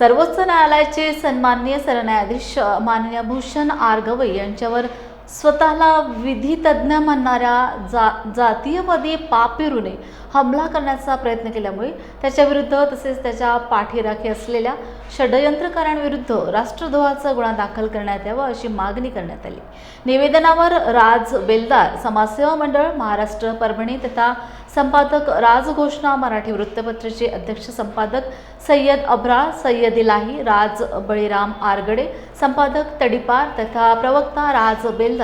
सर्वोच्च न्यायालयाचे सन्माननीय सरन्यायाधीश माननीय भूषण आर गवई यांच्यावर स्वतःला विधितज्ञ म्हणणाऱ्या जा जातीयवादी पापिरूने हमला करण्याचा प्रयत्न केल्यामुळे त्याच्याविरुद्ध तसेच त्याच्या पाठीराखी असलेल्या षडयंत्रकारांविरुद्ध राष्ट्रद्रोहाचा गुन्हा दाखल करण्यात यावा अशी मागणी करण्यात आली. निवेदनावर राज बेलदार समाजसेवा मंडळ महाराष्ट्र परभणी तथा संपादक राजघोषणा मराठी वृत्तपत्राचे अध्यक्ष संपादक सय्यद अब्राळ सय्यद इलाही राज बळीराम आरगडे संपादक तडीपार तथा प्रवक्ता राज बेलदार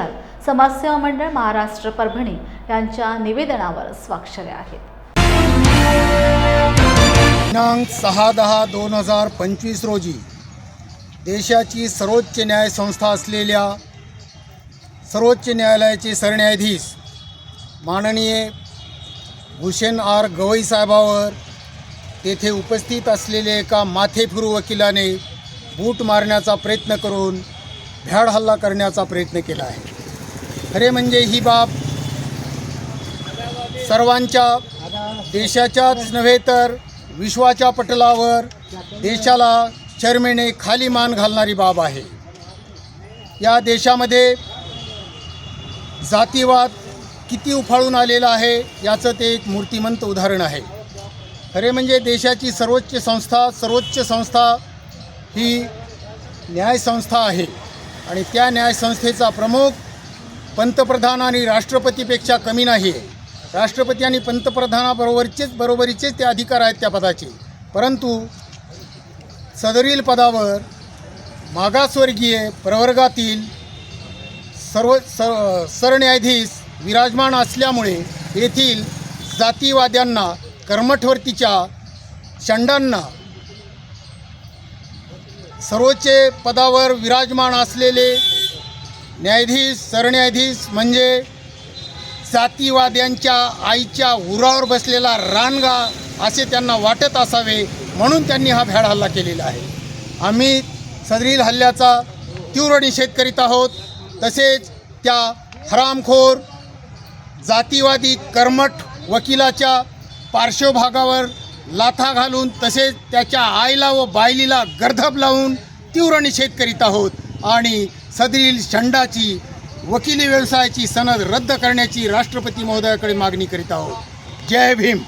समाजसेवा मंडळ महाराष्ट्र परभणी यांच्या निवेदनावर स्वाक्षऱ्या आहेत. दिनांक सहा दहा दोन हजार पंचवीस रोजी देशाची सर्वोच्च न्यायसंस्था असलेल्या सर्वोच्च न्यायालयाचे सरन्यायाधीश माननीय भूषण आर गवई साहेबावर तेथे उपस्थित असलेले एका माथेफिरू वकिलाने बूट मारण्याचा प्रयत्न करून भ्याड हल्ला करण्याचा प्रयत्न केला आहे. खरे म्हणजे ही बाब सर्वांच्या देशाच्याच नव्हे तर विश्वाच्या पटलावर देशाला चरमेने खाली मान घालणारी बाब आहे. या देशामध्ये जातीवाद किती उफाळून आलेला आहे याचं ते एक मूर्तिमंत उदाहरण आहे. खरे म्हणजे देशाची सर्वोच्च संस्था सर्वोच्च संस्था ही न्यायसंस्था आहे. आणि त्या न्यायसंस्थेचा प्रमुख पंतप्रधान आणि राष्ट्रपतीपेक्षा कमी नाही. आहे राष्ट्रपती आणि पंतप्रधानाबरोबरचेच बरोबरीचेच ते अधिकार आहेत त्या पदाचे. परंतु सदरील पदावर मागासवर्गीय प्रवर्गातील सर्व सर सरन्यायाधीश विराजमान असल्यामुळे येथील जातीवाद्यांना कर्मठवर्तीच्या शंडांना सर्वोच्च पदावर विराजमान असलेले न्यायाधीश सरन्यायाधीश म्हणजे जातीवाद्यांच्या आईच्या उरावर बसलेला रानगा असे त्यांना वाटत असावे म्हणून त्यांनी हा भ्याड हल्ला केलेला आहे. आम्ही सदरील हल्ल्याचा तीव्र निषेध करीत आहोत. तसेच त्या हरामखोर जातीवादी कर्मठ वकिलाच्या पार्श्वभागावर लाथा घालून तसेच त्याच्या आईला व बायलीला गर्दब लावून तीव्र निषेध करीत आहोत आणि सदरील शंडाची वकिली व्यवसायाची सनद रद्द करण्याची राष्ट्रपती महोदयाकडे मागणी करीत आहोत. जय भीम.